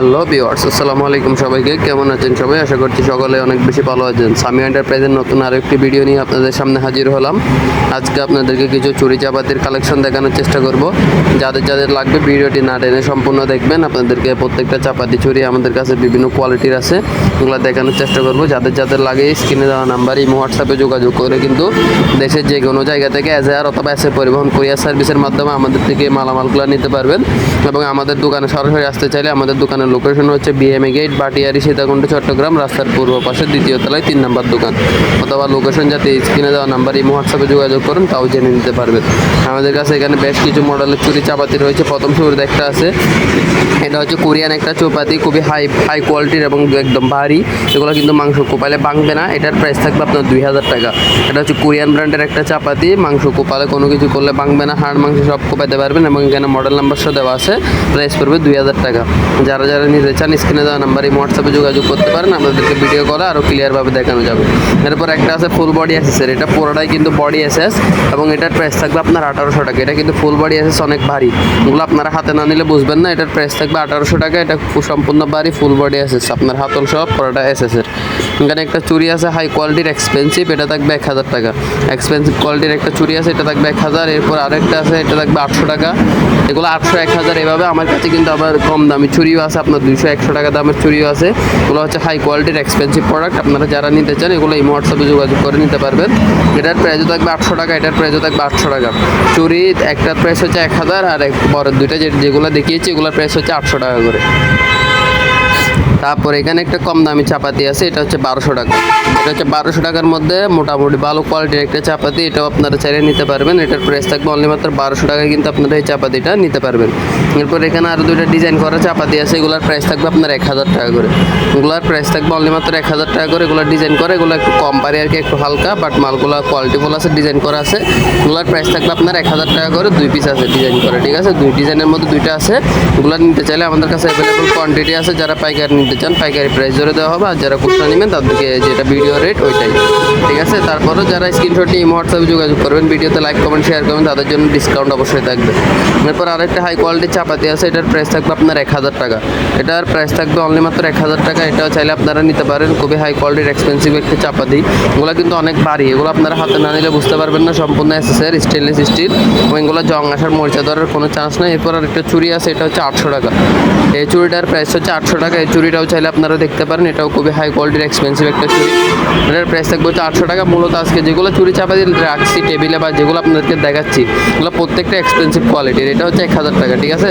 Hello বিওয়ার্স আসসালামু আলাইকুম সবাইকে। কেমন আছেন সবাই? আশা করছি সকলে অনেক বেশি ভালো আছেন। সামি এন্টারপ্রাইজের নতুন আরও একটি ভিডিও নিয়ে আপনাদের সামনে হাজির হলাম। আজকে আপনাদেরকে কিছু চুরি চাপাতির কালেকশন দেখানোর চেষ্টা করব। যাদের যাদের লাগবে ভিডিওটি না টেনে সম্পূর্ণ দেখবেন। আপনাদেরকে প্রত্যেকটা চাপাতি চুরি আমাদের কাছে বিভিন্ন কোয়ালিটির আছে, ওগুলো দেখানোর চেষ্টা করব। যাদের যাদের লাগে স্ক্রিনে দেওয়া নাম্বার এই হোয়াটসঅ্যাপে যোগাযোগ করে কিন্তু দেশের যে কোনো জায়গা থেকে এজেআর অথবা এসে পরিবহন কুরিয়ার সার্ভিসের মাধ্যমে আমাদের থেকে মালামালগুলো নিতে পারবেন। এবং আমাদের দোকানে সরাসরি আসতে চাইলে আমাদের দোকানের লোকেশন হচ্ছে বিএমএ গেট বাটিয়ারি, সীতাকুণ্ড, চট্টগ্রাম, রাস্তার পূর্ব পাশে দ্বিতীয় তলায় তিন নম্বর দোকান। অথবা লোকেশন যাতে স্ক্রিনে দেওয়া নাম্বার এই হোয়াটসঅ্যাপে যোগাযোগ করুন, তাও জেনে নিতে পারবেন। আমাদের কাছে এখানে বেশ কিছু মডেলের চুরি চাপাতি রয়েছে। প্রথম শুরুতে একটা আছে। এটা হচ্ছে কোরিয়ান একটা চৌপাতি, খুবই হাই হাই কোয়ালিটির এবং একদম ভারী। এগুলো কিন্তু মাংস কোপালে ভাঙবে না। এটার প্রাইস থাকবে আপনার দুই হাজার টাকা। এটা হচ্ছে কোরিয়ান ব্র্যান্ডের একটা চাপাতি। মাংস কোপালে কোনো কিছু করলে ভাঙবে না। হাড়, মাংস সব কোপাতে পারবেন এবং এখানে মডেল নাম্বার সহ দেওয়া আছে। প্রাইস পড়বে দুই হাজার টাকা। যারা যারা নিতে চান স্ক্রিনে দেওয়া নাম্বার হোয়াটসঅ্যাপে যোগাযোগ করতে পারেন আপনাদেরকে ভিডিও কলে আরও ক্লিয়ারভাবে দেখানো যাবে। এরপর একটা আছে ফুল বডি অ্যাসেসের এটা পুরোটাই কিন্তু বডি অ্যাসেস এবং এটার প্রাইস থাকবে আপনার আঠারোশো টাকা। এটা কিন্তু ফুল বডি অ্যাসেস অনেক ভারী। এগুলো আপনারা হাতে না নিলে বুঝবেন না, এটার প্রাইস থাকবে আঠারোশো টাকা। এটা সম্পূর্ণ ভারী ফুল বডি অ্যাসেস আপনার হাতল সহ পুরোটা অ্যাসেসের এখানে একটা চুরি আছে হাই কোয়ালিটির এক্সপেন্সিভ এটা থাকবে এক হাজার টাকা। এক্সপেন্সিভ কোয়ালিটির একটা চুরি আছে, এটা থাকবে এক হাজার। এরপর আরেকটা আছে, এটা থাকবে আটশো টাকা। এগুলো আটশো, এক হাজার এভাবে। আমার কাছে কিন্তু আবার কম দামি। চুরিও আছে আপনার দুইশো, একশো টাকা দামের চুরিও আছে। এগুলো হচ্ছে হাই কোয়ালিটির এক্সপেন্সিভ প্রোডাক্ট আপনারা যারা নিতে চান, এগুলো এই হোয়াটসঅ্যাপে যোগাযোগ করে নিতে পারবেন। এটার প্রাইসও থাকবে আটশো টাকা, এটার প্রাইসও থাকবে আটশো টাকা। চুরি, একটার প্রাইস হচ্ছে এক হাজার আর এক বড় দুইটা যেগুলো দেখিয়েছি, এগুলোর প্রাইস হচ্ছে আটশো টাকা করে। তারপর এখানে একটা কম দামি চাপাতি আছে, এটা হচ্ছে বারোশো টাকা। এটা হচ্ছে বারোশো টাকার মধ্যে মোটামুটি ভালো কোয়ালিটির একটা চাপাতি, এটাও আপনারা চাইলে নিতে পারবেন। এটার প্রাইস থাকবে অনলি মাত্র বারোশো টাকায় কিন্তু আপনারা এই চাপাতিটা নিতে পারবেন। এরপর এখানে আরও দুইটা ডিজাইন করা চাপাতি আছে, এগুলোর প্রাইস থাকবে আপনার এক হাজার টাকা করে। এগুলোর প্রাইস থাকবে অনলি মাত্র এক হাজার টাকা করে এগুলোর ডিজাইন করে, এগুলো একটু কম পারে আর কি, একটু হালকা বাট মালগুলো কোয়ালিটিফুল আছে ডিজাইন করা আছে। এগুলোর প্রাইস থাকবে আপনার এক হাজার টাকা করে, দুই পিস আছে ডিজাইন করে, ঠিক আছে? দুই ডিজাইনের মধ্যে দুইটা আছে। এগুলো নিতে চাইলে আমাদের কাছে অ্যাভেলেবল কোয়ান্টিটি আছে, যারা পাইকারি নিতে চান, পাইকারি প্রাইস ধরে দেওয়া হবে। আর যারা খুচরা নেবেন, তাদেরকে যেটা ভিডিও রেট ওইটাই। ঠিক আছে? তারপরেও যারা স্ক্রিনশট নিয়ে হোয়াটসঅ্যাপে যোগাযোগ করবেন ভিডিওতে লাইক কমেন্ট শেয়ার করবেন, তাদের জন্য ডিসকাউন্ট অবশ্যই থাকবে। এরপর আরেকটা হাই কোয়ালিটির চাপাতি আছে, এটার প্রাইস থাকবে আপনার এক হাজার টাকা। এটার প্রাইস থাকবে অনলি মাত্র এক হাজার টাকা। এটাও চাইলে আপনারা নিতে পারেন, খুবই হাই কোয়ালিটির এক্সপেন্সিভ একটা চাপাতি। এগুলো কিন্তু অনেক ভারী। এগুলো আপনারা হাতে না নিলে বুঝতে পারবেন না, সম্পূর্ণ এসএসের স্টেনলেস স্টিল এবং এগুলো জং আসার মরিচা ধরার কোনো চান্স নেই। এরপর আরেকটা চুরি আছে, এটা হচ্ছে আটশো টাকা। এই চুরিটার প্রাইস হচ্ছে আটশো টাকা। এই চুরিটাও চাইলে আপনারা দেখতে পারেন, এটাও খুবই হাই কোয়ালিটির এক্সপেন্সিভ একটা চুরি এটার প্রাইস থাকবে হচ্ছে আটশো টাকা। মূলত আজকে যেগুলো চুরি চাপা দিয়ে রাখছি টেবিলে বা যেগুলো আপনাদেরকে দেখাচ্ছি, এগুলো প্রত্যেকটা এক্সপেন্সিভ কোয়ালিটির এটা হচ্ছে এক হাজার টাকা, ঠিক আছে?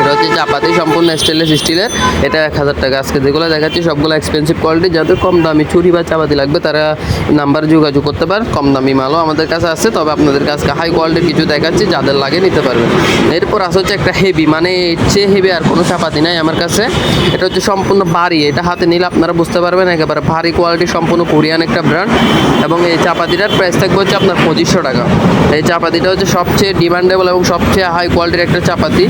এটা হচ্ছে চাপাতি সম্পূর্ণ স্টেনলেস স্টিলের এটা এক হাজার টাকা। আজকে যেগুলো দেখাচ্ছি, সবগুলো এক্সপেন্সিভ কোয়ালিটি যাদের কম দামি চুরি বা চাপাতি লাগবে, তারা নাম্বার যোগাযোগ করতে পারেন। কম দামি মালও আমাদের কাছে আছে, তবে আপনাদের কাছে হাই কোয়ালিটির কিছু দেখাচ্ছি, যাদের লাগে নিতে পারবেন। এরপর আসে হচ্ছে একটা হেভি মানে চেয়ে হেভি আর কোনো চাপাতি নাই আমার কাছে। এটা হচ্ছে ভারী। এটা হাতে নিলে আপনারা বুঝতে পারবেন, একেবারে ভারী কোয়ালিটি সম্পূর্ণ কোরিয়ান একটা ব্র্যান্ড এবং এই চাপাতিটার প্রাইস থাকবে হচ্ছে আপনার পঁচিশশো টাকা। এই চাপাতিটা হচ্ছে সবচেয়ে ডিমান্ডেবল এবং সবচেয়ে হাই কোয়ালিটির একটা চাপাতি।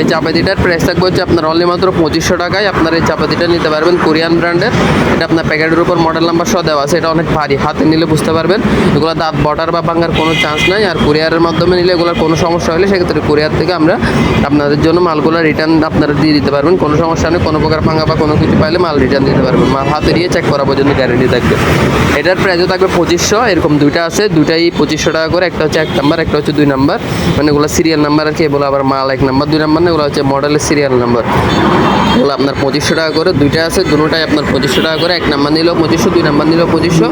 এই চাপাতিটার প্রাইস থাকবে হচ্ছে আপনার অনলি মাত্র পঁচিশশো টাকায়। আপনার এই চাপাতিটা নিতে পারবেন কোরিয়ান ব্র্যান্ডের এটা আপনার প্যাকেটের উপর মডেল নাম্বার সহ দেওয়া আছে। এটা অনেক ভারী। হাতে নিলে বুঝতে পারবেন, এগুলো দাঁত বটার বা ভাঙার কোনো চান্স নাই। আর কুরিয়ারের মাধ্যমে নিলে এগুলোর কোনো সমস্যা হলে সেক্ষেত্রে কুরিয়ার থেকে আমরা আপনাদের জন্য মালগুলো রিটার্ন আপনারা দিয়ে দিতে পারবেন। কোনো সমস্যা নেই, কোনো প্রকার ভাঙা বা কোনো কিছু পাইলে মাল রিটার্ন দিতে পারবেন। মাল হাতে দিয়ে চেক করা পর্যন্ত গ্যারেন্টি থাকবে। এটার প্রাইসও থাকবে পঁচিশশো, এরকম দুইটা আছে, দুইটাই পঁচিশশো টাকা করে, একটা হচ্ছে এক নাম্বার একটা হচ্ছে দুই নাম্বার মানে এগুলো সিরিয়াল নাম্বার আর কি বলে আবার মাল এক নাম্বার দুই নাম্বার না, এগুলো হচ্ছে মডেলের সিরিয়াল নাম্বার এগুলো আপনার পঁচিশশো টাকা করে, দুইটা আছে, দুটোটাই আপনার পঁচিশশো টাকা করে, এক নাম্বার নিলেও পঁচিশশো, দুই নাম্বার নিলেও পঁচিশশো।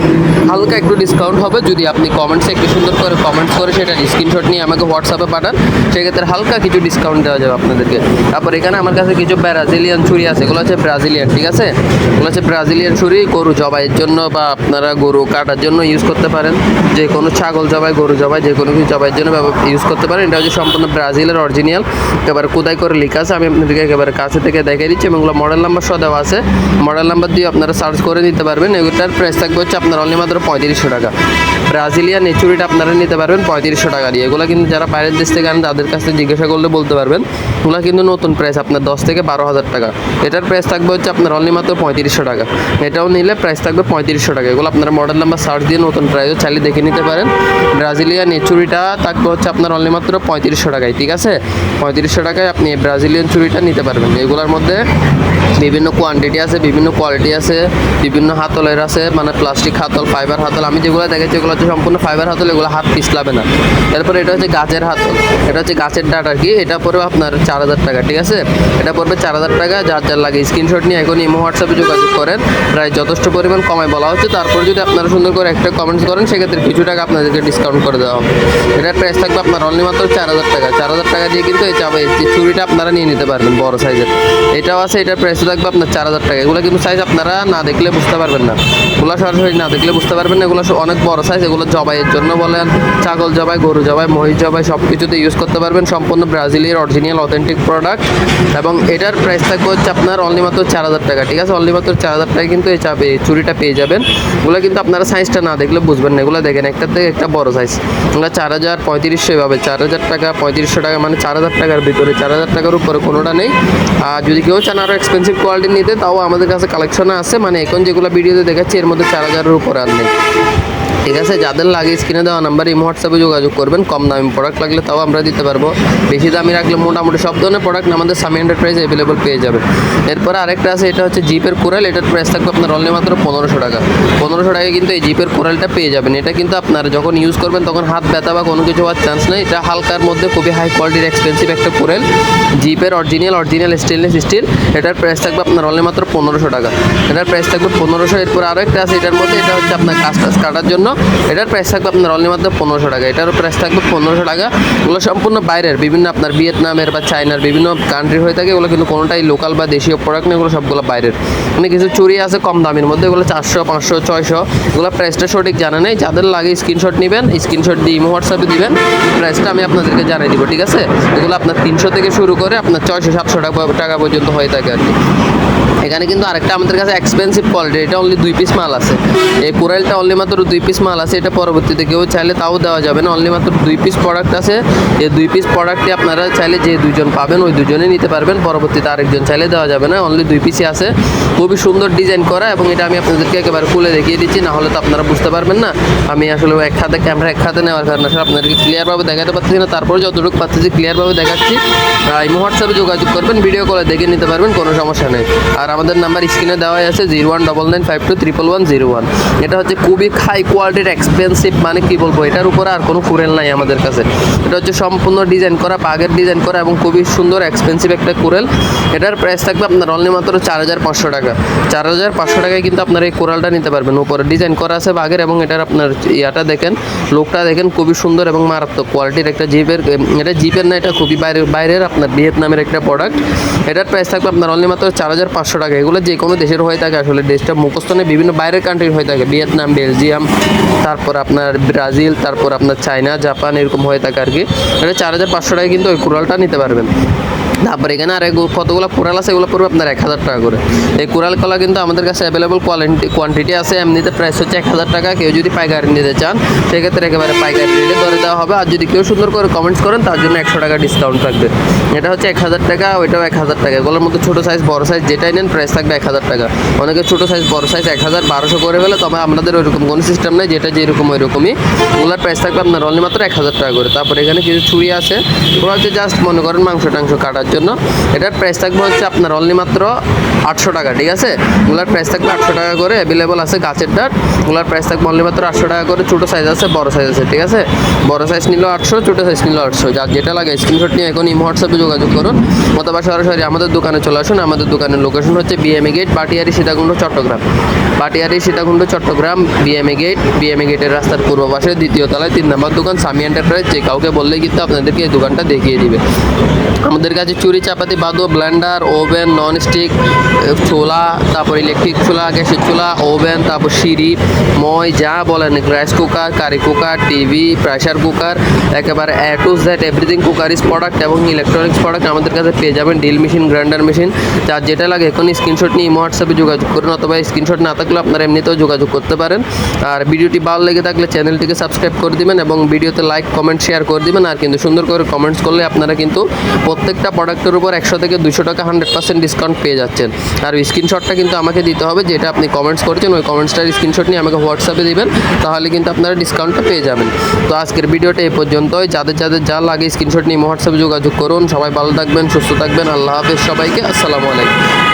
হালকা একটু ডিসকাউন্ট হবে, যদি আপনি কমেন্টসে একটু সুন্দর করে কমেন্টস করে সেটা স্ক্রিনশট নিয়ে আমাকে হোয়াটসঅ্যাপে পাঠান, সেক্ষেত্রে হালকা কিছু ডিসকাউন্ট দেওয়া যাবে আপনাদেরকে। তারপর এখানে আমার কাছে কিছু ব্রাজিলিয়ান ছুরি আছে, এগুলো হচ্ছে ব্রাজিলিয়ান, ঠিক আছে? এগুলো হচ্ছে ব্রাজিলিয়ান ছুরি, গরু জবাইয়ের জন্য বা আপনারা গরু কাটার জন্য ইউজ করতে পারেন। যে কোনো ছাগল জবাই, গরু জবাই, যে কোনো কিছু জবাইয়ের জন্য ইউজ করতে পারেন। এটা হচ্ছে সম্পূর্ণ ব্রাজিলের অরিজিনাল একেবারে কোদাই করে লেখা আছে আমি আপনাদেরকে একেবারে কাছে থেকে দেখিয়ে দিচ্ছি এবং এগুলো মডেল নাম্বার সহ দেওয়া আছে। মডেল নাম্বার দিয়ে আপনারা সার্চ করে নিতে পারবেন। এগুলোটার প্রাইস থাকবে হচ্ছে আপনার অনলি মাত্র পঁয়ত্রিশশো টাকা। ব্রাজিলিয়ান এই চুরিটা আপনারা নিতে পারবেন পঁয়ত্রিশশো টাকা দিয়ে। এগুলো কিন্তু যারা বাইরের দেশ থেকে আনেন, তাদের কাছে জিজ্ঞাসা করলে বলতে পারবেন। এগুলো কিন্তু নতুন প্রাইস আপনার দশ থেকে বারো হাজার টাকা। এটার প্রাইস থাকবে হচ্ছে আপনার অনলি মাত্র পঁয়ত্রিশশো টাকা। এটাও নিলে প্রাইস থাকবে পঁয়ত্রিশশো টাকা। এগুলো আপনারা মডেল নাম্বার সার্চ দিয়ে নতুন প্রাইসও চাইলে দেখে নিতে পারেন। ব্রাজিলিয়ান এই চুরিটা থাকবে হচ্ছে আপনার অনলি মাত্র পঁয়ত্রিশশো টাকায়, ঠিক আছে? পঁয়ত্রিশশো টাকায় আপনি ব্রাজিলিয়ান চুরিটা নিতে পারবেন। এগুলোর মধ্যে বিভিন্ন কোয়ান্টিটি আছে, বিভিন্ন কোয়ালিটি আছে, বিভিন্ন হাতলের আছে মানে প্লাস্টিক হাতল ফাইবার হাতল। আমি যেগুলো দেখেছি, এগুলো হচ্ছে সম্পূর্ণ ফাইবার হাতল, এগুলো হাত পিছলাবে না। এরপরে এটা হচ্ছে গাছের হাতল। এটা হচ্ছে গাছের ডাট আর কি। এটা পড়বে আপনার চার হাজার টাকা, ঠিক আছে? এটা পড়বে চার হাজার টাকা, যার যার লাগে। স্ক্রিনশট নিয়ে এখন ইমো হোয়াটসঅ্যাপে যোগাযোগ করেন। প্রায় যথেষ্ট পরিমাণ কমায় বলা হচ্ছে। তারপর যদি আপনারা সুন্দর করে একটা কমেন্টস করেন, সেক্ষেত্রে কিছু টাকা আপনাদেরকে ডিসকাউন্ট করে দেওয়া হবে। এটার প্রাইস থাকবে আপনার অনলি মাত্র চার হাজার টাকা। চার হাজার টাকা দিয়ে কিন্তু এই চাবে এই চুরিটা আপনারা নিয়ে নিতে পারবেন, বড় সাইজের এটাও আছে, এটার প্রাইস থাকবে আপনার চার হাজার টাকা। এগুলো কিন্তু সাইজ আপনারা না দেখলে বুঝতে পারবেন না। এগুলো সরাসরি না দেখলে বুঝতে পারবেন না। এগুলো অনেক বড় সাইজ এগুলো জবাইয়ের জন্য বলেন। ছাগল জবাই, গরু জবাই, মহিষ জবাই সব কিছুতে ইউজ করতে পারবেন। সম্পূর্ণ ব্রাজিলের অরিজিনাল অথেন্টিক প্রোডাক্ট এবং এটার প্রাইস থাকবে হচ্ছে আপনার অনলি মাত্র চার হাজার টাকা, ঠিক আছে? অনলি মাত্র চার হাজার টাকা কিন্তু এই চাপে চুরিটা পেয়ে যাবেন। এগুলো কিন্তু আপনারা সাইজটা না দেখলে বুঝবেন না। এগুলো দেখেন একটা থেকে একটা বড় সাইজ এগুলো চার হাজার পঁয়ত্রিশশো এভাবে, চার হাজার টাকা, পঁয়ত্রিশশো টাকা মানে চার হাজার টাকার ভিতরে চার হাজার টাকার উপরে কোনোটা নেই। আর যদি কেউ চান আরও এক্সপেন্সিভ কোয়ালিটি নিতে, তাও আমাদের কাছে কালেকশনে আছে। মানে এখন যেগুলো ভিডিওতে দেখাচ্ছি, এর মধ্যে চার হাজারের উপরে আর নেই। ঠিক আছে, যাদের লাগে স্ক্রিনে দেওয়া নাম্বার এই হোয়াটসঅ্যাপে যোগাযোগ করবেন। কম দামি প্রোডাক্ট লাগলে তাও আমরা দিতে পারব। বেশি দামি রাখলে মোটামুটি সব ধরনের প্রোডাক্ট আমাদের সামি এন্টারপ্রাইজ অ্যাভেলেবল পেয়ে যাবেন এরপরে আরেকটা আছে, এটা হচ্ছে জিপের কোরাল এটার প্রাইস থাকবে আপনার অনলি মাত্র পনেরোশো টাকা। পনেরোশো টাকায় কিন্তু এই জিপের কোরালটা পেয়ে যাবেন। এটা কিন্তু আপনার যখন ইউজ করবেন, তখন হাত ব্যথা বা কোনো কিছু হওয়ার চান্স নেই। এটা হালকার মধ্যে খুবই হাই কোয়ালিটির এক্সপেন্সিভ একটা কোরেল জিপের অরিজিনাল অরিজিনাল স্টেনলেস স্টিল এটার প্রাইস থাকবে আপনার অনলি মাত্র পনেরোশো টাকা। এটার প্রাইস থাকবে পনেরোশো। এরপর আরও একটা আছে, এটার মধ্যে এটা হচ্ছে আপনার কাজ টাজ কাটার জন্য। এটার প্রাইস থাকবে আপনার অনলি মাত্র পনেরোশো টাকা। এটারও প্রাইস থাকবে পনেরোশো টাকা। এগুলো সম্পূর্ণ বাইরের, বিভিন্ন আপনার ভিয়েতনামের বা চায়নার বিভিন্ন কান্ট্রি হয়ে থাকে, এগুলো কিন্তু কোনোটাই লোকাল বা দেশীয় প্রোডাক্ট না এগুলো সবগুলো বাইরের। মানে কিছু চুরি আছে কম দামের মধ্যে, এগুলো চারশো, পাঁচশো, ছয়শো। এগুলো প্রাইসটা সঠিক জানা নেই। যাদের লাগে স্ক্রিনশট নেবেন স্ক্রিনশট দিয়ে ইমো হোয়াটসঅ্যাপে দিবেন। প্রাইসটা আমি আপনাদেরকে জানিয়ে দিব, ঠিক আছে? এগুলো আপনার তিনশো থেকে শুরু করে আপনার ছয়শো, সাতশো টাকা টাকা পর্যন্ত হয়ে থাকে আর কি। এখানে কিন্তু আরেকটা আমাদের কাছে এক্সপেন্সিভ কোয়ালিটি এটা অনলি দুই পিস মাল আছে। এই কোরাইলটা অনলি মাত্র দুই পিস মাল আছে, এটা পরবর্তীতে কেউ চাইলে তাও দেওয়া যাবে না অনলি মাত্র দুই পিস প্রোডাক্ট আছে। এই দুই পিস প্রোডাক্টটি আপনারা চাইলে যে দুজন পাবেন, ওই দুজনে নিতে পারবেন, পরবর্তীতে আরেকজন চাইলে দেওয়া যাবে না অনলি দুই পিসই আছে। খুবই সুন্দর ডিজাইন করা এবং এটা আমি আপনাদেরকে একেবারে খুলে দেখিয়ে দিচ্ছি না হলে তো আপনারা বুঝতে পারবেন না। আমি আসলে এক হাতে ক্যামেরা এক হাতে নেওয়ার কারণে আসলে আপনাদেরকে ক্লিয়ারভাবে দেখাতে পারছি না, তারপর যতটুকু পাচ্ছি ক্লিয়ারভাবে দেখাচ্ছি। এই হোয়াটসঅ্যাপে যোগাযোগ করবেন ভিডিও কলে দেখে নিতে পারবেন, কোনো সমস্যা নেই। আর আমাদের নাম্বার স্ক্রিনে দেওয়াই আছে, zero one double nine five two triple one zero one. এটা হচ্ছে খুবই হাই কোয়ালিটির এক্সপেন্সিভ মানে কি বলব, এটার উপরে আর কোনো কুরেল নাই আমাদের কাছে। এটা হচ্ছে সম্পূর্ণ ডিজাইন করা, পাগের ডিজাইন করা এবং খুবই সুন্দর এক্সপেন্সিভ একটা কুরেল। এটার প্রাইস থাকবে আপনার অনলি মাত্র চার হাজার পাঁচশো টাকা। চার হাজার পাঁচশো টাকায় কিন্তু আপনার এই কোরালটা নিতে পারবেন। উপরে ডিজাইন করা আছে বাঘের এবং এটার আপনার ইয়াটা দেখেন লোকটা দেখেন খুবই সুন্দর এবং মারাত্মক কোয়ালিটির একটা জিপের এটা জিপের না, এটা খুবই বাইরের বাইরের আপনার ভিয়েতনামের একটা প্রোডাক্ট এটার প্রাইস থাকবে আপনার অনলি মাত্র চার হাজার পাঁচশো টাকা, এগুলো যে কোনো দেশের হয়ে থাকে আসলে। দেশটা মুখস্থ নেই, বিভিন্ন বাইরের কান্ট্রির হয়ে থাকে। ভিয়েতনাম, বেলজিয়াম, তারপর আপনার ব্রাজিল, তারপর আপনার চায়না, জাপান, এরকম হয়ে থাকে আর কি। এটা চার হাজার পাঁচশো টাকা কিন্তু ওই কুড়ালটা নিতে পারবেন। তারপর এখানে আর কতগুলো কোরাল আছে, এগুলো পড়বে আপনার এক হাজার টাকা করে। এই কোরাল কলা কিন্তু আমাদের কাছে অ্যাভেলেবল কোয়ালিটি কোয়ান্টিটি আছে, এমনিতে প্রাইস হচ্ছে এক হাজার টাকা। কেউ যদি পাইকারি নিতে চান, সেক্ষেত্রে একেবারে পাইকারি রেটে ধরে দেওয়া হবে। আর যদি কেউ সুন্দর করে কমেন্টস করেন, তার জন্য একশো টাকা ডিসকাউন্ট থাকবে। এটা হচ্ছে এক হাজার টাকা, ওইটাও এক হাজার টাকা। এগুলোর মধ্যে ছোটো সাইজ বড় সাইজ যেটাই নেন প্রাইস থাকবে এক হাজার টাকা। অনেকে ছোটো সাইজ বড় সাইজ এক হাজার, বারোশো করে ফেলে, তবে আমাদের ওইরকম কোনো সিস্টেম নেই, যেটা যেরকম ওইরকমই। ওগুলোর প্রাইস থাকবে আপনার অনলি মাত্র এক হাজার টাকা করে। তারপর এখানে কিছু ছুরি আছে। ওরা হচ্ছে জাস্ট মনে করেন মাংস টাংস কাটার জন্য এটার প্রাইস থাকবে হচ্ছে আপনার অনলি মাত্র আটশো টাকা, ঠিক আছে? ওগুলার প্রাইস থাকবে আটশো টাকা করে অ্যাভেলেবল আছে গাছের ডাট। ওগুলোর প্রাইস থাকবে অনলি মাত্র আটশো টাকা করে, ছোটো সাইজ আছে, বড় সাইজ আছে, ঠিক আছে? বড় সাইজ নিল আটশো, ছোটো সাইজ নিল আটশো। যার যেটা লাগে স্ক্রিনশট নিয়ে এখন হোয়াটসঅ্যাপে যোগাযোগ করুন। অথবা সরাসরি আমাদের দোকানে চলে আসুন। আমাদের দোকানের লোকেশন হচ্ছে BMA gate Bhatiari Sitakunda, Chattogram. Bhatiari Sitakunda, Chattogram BMA gate BMA গেটের রাস্তার পূর্ব পাশে দ্বিতীয় তলায় তিন নম্বর দোকান সামি এন্টারপ্রাইজ যে কাউকে বললেই কিন্তু আপনাদেরকে এই দোকানটা দেখিয়ে দিবে। আমাদের কাছে চুরি, চাপাতি বাদো ব্লেন্ডার, ওভেন নন স্টিক চুলা, তারপর ইলেকট্রিক চুলা, গ্যাসের চুলা, ওভেন, তারপর সিঁড়ি, মই, যা বলেন rice cooker, curry cooker, TV pressure cooker, একেবারে A to Z everything cooker is product এবং ইলেকট্রনিক্স প্রোডাক্ট আমাদের কাছে পেয়ে যাবেন ডিল মেশিন গ্রাইন্ডার মেশিন যার যেটা লাগে এখন স্ক্রিনশট নিয়ে হোয়াটসঅ্যাপে যোগাযোগ করুন, অথবা স্ক্রিনশট না থাকলে আপনারা এমনিতেও যোগাযোগ করতে পারেন। আর ভিডিওটি ভালো লেগে থাকলে চ্যানেলটিকে সাবস্ক্রাইব করে দিবেন এবং ভিডিওতে লাইক কমেন্ট শেয়ার করে দিবেন, আর কিন্তু সুন্দর করে কমেন্টস করলে আপনারা কিন্তু প্রত্যেকটা প্রোডাক্টের উপর একশো থেকে দুশো টাকা হান্ড্রেড পার্সেন্ট ডিসকাউন্ট পেয়ে যাচ্ছেন। আর স্ক্রিনশটটা কিন্তু আমাকে দিতে হবে, যেটা আপনি কমেন্টস করছেন, ওই কমেন্টসটার স্ক্রিনশট নিয়ে আমাকে হোয়াটসঅ্যাপে দেবেন, তাহলে কিন্তু আপনারা ডিসকাউন্টটা পেয়ে যাবেন। তো আজকের ভিডিওটা এই পর্যন্তই। যাদের যাদের যা লাগে স্ক্রিনশট নিয়ে হোয়াটসঅ্যাপে যোগাযোগ করুন। সবাই ভালো থাকবেন, সুস্থ থাকবেন। আল্লাহ হাফেজ সবাইকে। আসসালামু আলাইকুম।